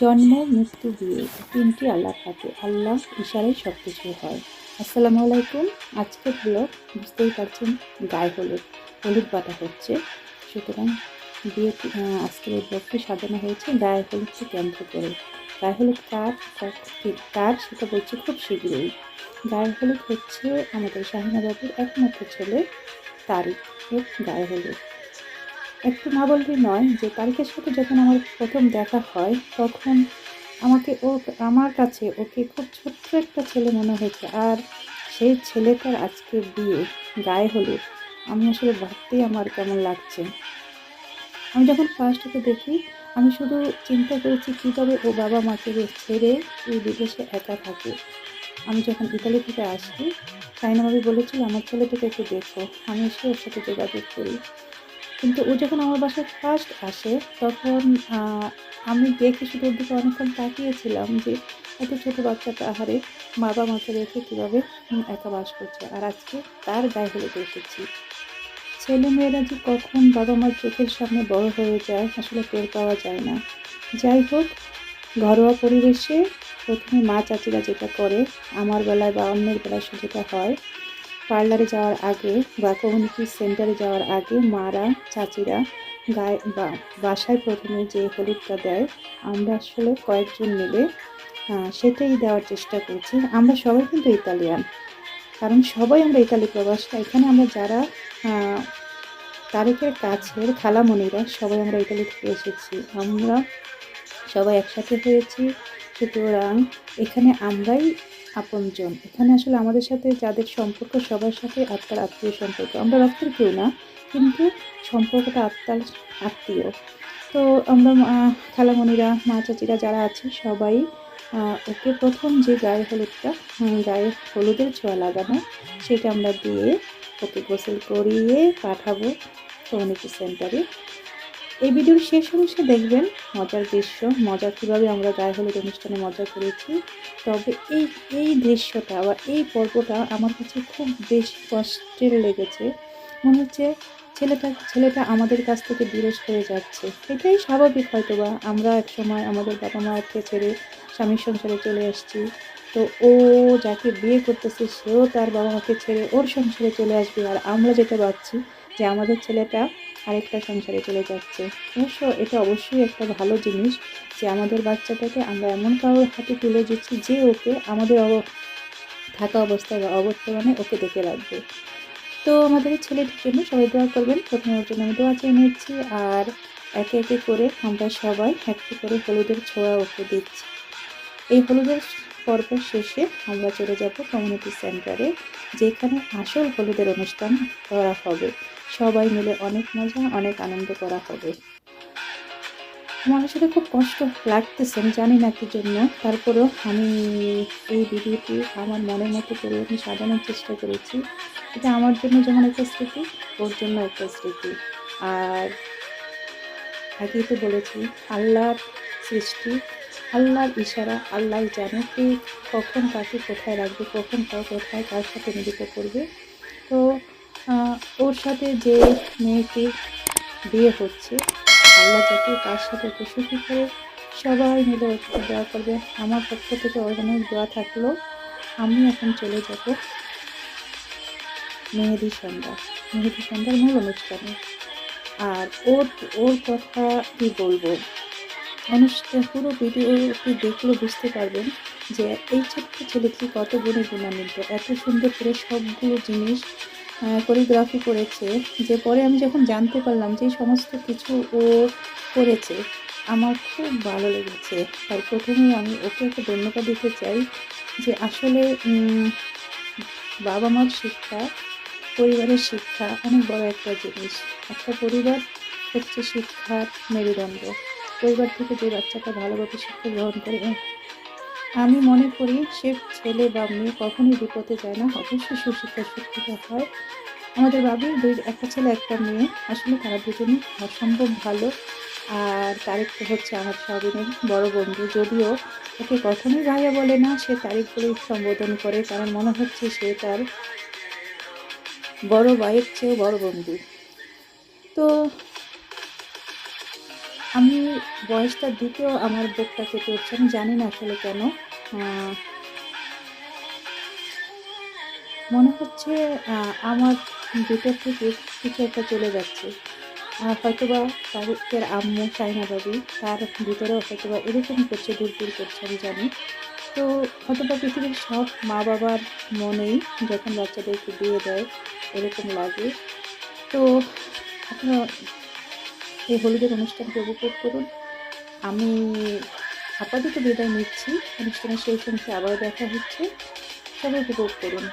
জন্ম, মৃত্যু বিয়ে তিনটি আল্লাহ হাতে আল্লাহ ইশারায় সব কিছু হয়। আসসালামু আলাইকুম। আজকের ব্লগ বুঝতেই পারছেন, গায়ে হলুদ। হলুদ বাটা হচ্ছে। সুতরাং বিয়ে আজকের এই ব্লগটি সাজানো হয়েছে গায়ে হলুদকে কেন্দ্র করে? গায়ে হলুদ কার কার সেটা বলছি খুব শীঘ্রই। গায়ে হলুদ হচ্ছে আমাদের শাহিনা বাবুর একমাত্র ছেলে তারিখের গায়ে হলুদ। একটু না বললেই নয় যে তারিখের সাথে যখন আমার প্রথম দেখা হয়, তখন আমাকে ও, আমার কাছে ওকে খুব ছোট্ট একটা ছেলে মনে হয়েছে। আর সেই ছেলেটার আজকে বিয়ে, গায়ে হলুদ। আমি আসলে ভাবতেই আমার কেমন লাগছে। আমি যখন ফার্স্ট ওকে দেখি, আমি শুধু চিন্তা করেছি কীভাবে ও বাবা মাকে ছেড়ে এই বিদেশে একা থাকে। আমি যখন ইতালি থেকে আসি সাইনাভাবি বলেছিল, আমার ছেলেটাকে একটু দেখো। আমি এসে ওর সাথে যোগাযোগ করি। কিন্তু ও যখন আমার বাসায় ফার্স্ট আসে, তখন আমি দেখে শুধু ওর দিকে অনেকক্ষণ তাকিয়েছিলাম যে এত ছোটো বাচ্চাটা আহারে বাবা মাকে রেখে কীভাবে একা বাস করছে। আর আজকে তার গায়ে হলুদ এসেছি। ছেলে মেয়েরা যে কখন বাবা মার চোখের সামনে বড় হয়ে যায়, আসলে টের পাওয়া যায় না। যাই হোক, ঘরোয়া পরিবেশে প্রথমে মা চাচিরা যেটা করে, আমার বেলায় বা অন্যের বেলায় যেটা হয়। পার্লারে যাওয়ার আগে বা কমিউনিটি সেন্টারে যাওয়ার আগে মারা, চাচিরা গায়ে বা বাসায় প্রথমে যে হলুদটা দেয়, আমরা আসলে কয়েকজন মিলে সেটাই দেওয়ার চেষ্টা করছি। আমরা সবাই কিন্তু ইতালিয়ান, কারণ সবাই আমরা ইতালি প্রবাসটা এখানে আমরা যারা তারেকের কাছের খালামণিরা, সবাই আমরা ইতালি থেকে এসেছি। আমরা সবাই একসাথে হয়েছি, সুতরাং এখানে আমরাই আপনজন। এখানে আসলে আমাদের সাথে যাদের সম্পর্ক, সবার সাথে আত্মার আত্মীয় সম্পর্ক। আমরা রক্তের কেউ না, কিন্তু সম্পর্কটা আত্মার আত্মীয়। তো আমরা খালামণিরা, মা চাচিরা যারা আছে, সবাই ওকে প্রথম যে গায়ে হলুদটা গায়ে হলুদের ছোঁয়া লাগানো, সেটা আমরা দিয়ে ওকে গোসল করিয়ে পাঠাবো কমিউনিটি সেন্টারে। এই ভিডিওর শেষ অংশে দেখবেন মজার দৃশ্য, মজা কীভাবে আমরা গায়ে হলুদ অনুষ্ঠানে মজা করেছি। তবে এই এই দৃশ্যটা বা এই পর্বটা আমার কাছে খুব বেশি কষ্টের লেগেছে। মনে হচ্ছে ছেলেটা ছেলেটা আমাদের কাছ থেকে দূরে হয়ে যাচ্ছে। এটাই স্বাভাবিক হয়তো বা আমরা এক সময় আমাদের বাবা মাকে ছেড়ে স্বামীর সংসারে চলে আসছি। তো ও যাকে বিয়ে করতেছে সেও তার বাবা মাকে ছেড়ে ওর সংসারে চলে আসবে আর আমরা যেটা ভাবছি যে আমাদের ছেলেটা আরেকটা সংসারে চলে যাচ্ছে। অবশ্য এটা অবশ্যই একটা ভালো জিনিস। যে আমাদের বাচ্চাটাকে আমরা এমন কারোর হাতে তুলে দিচ্ছি যে ওকে আমাদের অব- থাকা অবস্থায় বা অবর্তমানে ওকে দেখে রাখবে। তো আমাদের ছেলেটির জন্য সবাই দোয়া করবেন। প্রথমে ওর জন্য আমি দোয়া চেয়ে নিচ্ছি আর একে একে করে আমরা সবাই একটু করে হলুদের ছোঁয়া ওকে দিচ্ছি। এই হলুদের পর্ব শেষে আমরা চলে যাব কমিউনিটি সেন্টারে যেখানে আসল হলুদের অনুষ্ঠান করা হবে। সবাই মিলে অনেক মজা, অনেক আনন্দ করা হবে। আমার আসলে খুব কষ্ট লাগতেছে, আমি জানি না কি জন্য। তারপরেও আমি এই ভিডিওটি আমার মনের মতো করে আমি সাজানোর চেষ্টা করেছি। এটা আমার জন্য যেমন একটা স্মৃতি, ওর জন্য একটা স্মৃতি। আর আগেই তো বলেছি, আল্লাহর সৃষ্টি, আল্লাহর ইশারা, আল্লাহ জানে কে কখন কাকে কোথায় রাখবে, কখন কাউ কোথায় কার সাথে মিলিত করবে। তো ওর সাথে যে মেয়েটি বিয়ে হচ্ছে আল্লাহ যাতে তার সাথে সুখী করে সবাই মিলে ওর দোয়া করবে। আমার পক্ষ থেকে অনেক দোয়া থাকল। আমি এখন চলে যাব মেহেদি সন্ধ্যা মেহেদি সন্ধ্যার মূল অনুষ্ঠানে। আর ওর ওর কথা কি বলব? অনুষ্ঠান, পুরো ভিডিওটি দেখলে বুঝতে পারবেন যে এই ছোট্ট ছেলেটি কত গুণে গুণান্বিত, এত সুন্দর করে সবগুলো জিনিস কোরিওগ্রাফি করেছে, যে পরে আমি যখন জানতে পারলাম যে সমস্ত কিছু ও করেছে, আমার খুব ভালো লেগেছে। তার প্রথমেই আমি ওকে একটা ধন্যবাদ দিতে চাই যে আসলে বাবা মার শিক্ষা, পরিবারের শিক্ষা অনেক বড় একটা জিনিস। একটা পরিবার হচ্ছে শিক্ষার মেরুদণ্ড। পরিবার থেকে যে বাচ্চাটা ভালোভাবে শিক্ষা গ্রহণ করে আমি মনে করি, সে ছেলে বা মেয়ে কখনোই বিপদে যায় না। অবশ্যই সুশিক্ষা শিক্ষিত হয়। আমাদের বাবির দুই, একটা ছেলে, একটা মেয়ে। আসলে তারা দুজনই অসম্ভব ভালো। আর তারিক তো হচ্ছে আমার সবিনের বড় বন্ধু। যদিও ওকে কখনোই ভাইয়া বলে না, সে তারিক বলেই সম্বোধন করে। কারণ মনে হচ্ছে সে তার বড় ভাইয়ের চেয়েও বড় বন্ধু। তো আমি বয়সটা দিতেও আমার বুকটা কেটে উঠছে, আমি জানি না আসলে কেন। মনে হচ্ছে আমার ভিতর থেকে কিছু একটা চলে যাচ্ছে। হয়তোবা তাদের আম্মু, সাইনা বাবি, তার ভিতরেও হয়তোবা এরকম করছে দূর দূর করছে, আমি জানি। তো হয়তোবা পৃথিবীর সব মা বাবার মনেই যখন বাচ্চাদেরকে বিয়ে দেয়, এরকম লাগে। তো আপনারা এই হলুদের অনুষ্ঠানকে উপভোগ করুন। আমি আপাতত বিদায় নিচ্ছি। অনুষ্ঠানের সেই সঙ্গে আবার দেখা হচ্ছে। সবাই উপভোগ করুন।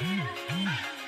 Mm-hmm.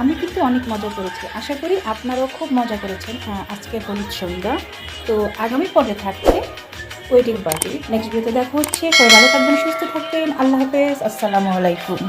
আমি কিন্তু অনেক মজা করেছি। আশা করি আপনারাও খুব মজা করেছেন আজকের হলুদ সন্ধ্যা। তো আগামী পর্বে থাকছে ওয়েডিং পার্টি নেক্সট ভিডিওতে দেখা হচ্ছে। সবাই ভালো থাকবেন, সুস্থ থাকবেন। আল্লাহ হাফেজ। আসসালামু আলাইকুম।